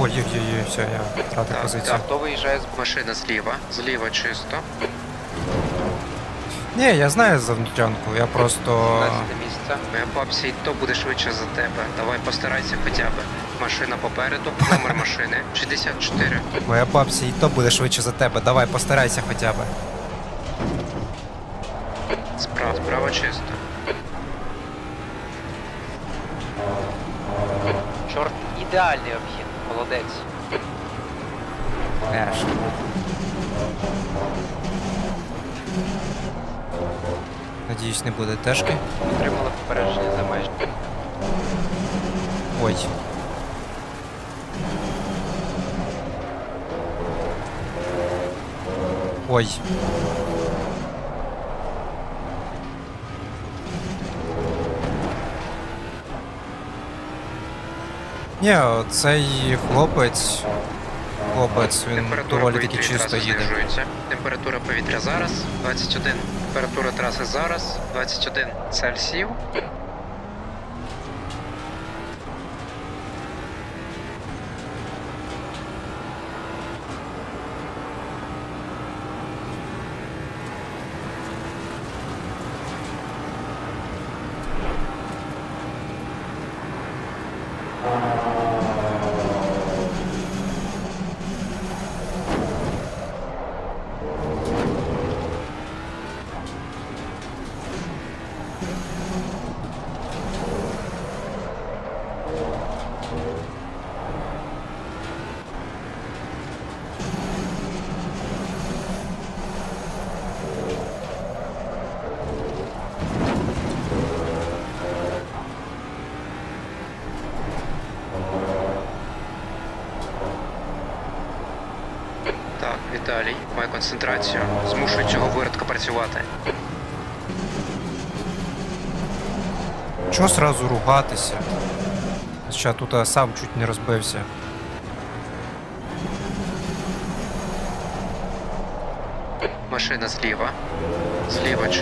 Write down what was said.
Ой-ой-ой, все, я втратив Так, позицію. так, хто виїжджає з машини зліва? Зліва чисто. Ні, я знаю за внутрянку, я просто. 15 місце. Моя бабця то буде швидше за тебе. Давай постарайся хоча б. Машина попереду, номер машини 64. Моя бабця і то буде швидше за тебе. Давай, постарайся хоча б. Справа, справа чисто. Чорт, ідеальний обхід. Молодець. Еш. Надіюсь, не буде тежки. Отримали попередження за межі. Ой. Ой. Ні, цей хлопець. Хлопець, він доволі таки чисто їде. Температура повітря зараз 21. Температура траси зараз 21 Цельсіїв. Так, Віталій, має концентрацію. Змушуй цього виродка працювати. Чого сразу ругатися? Ще тут я сам чуть не розбився. Машина зліва. Зліва чи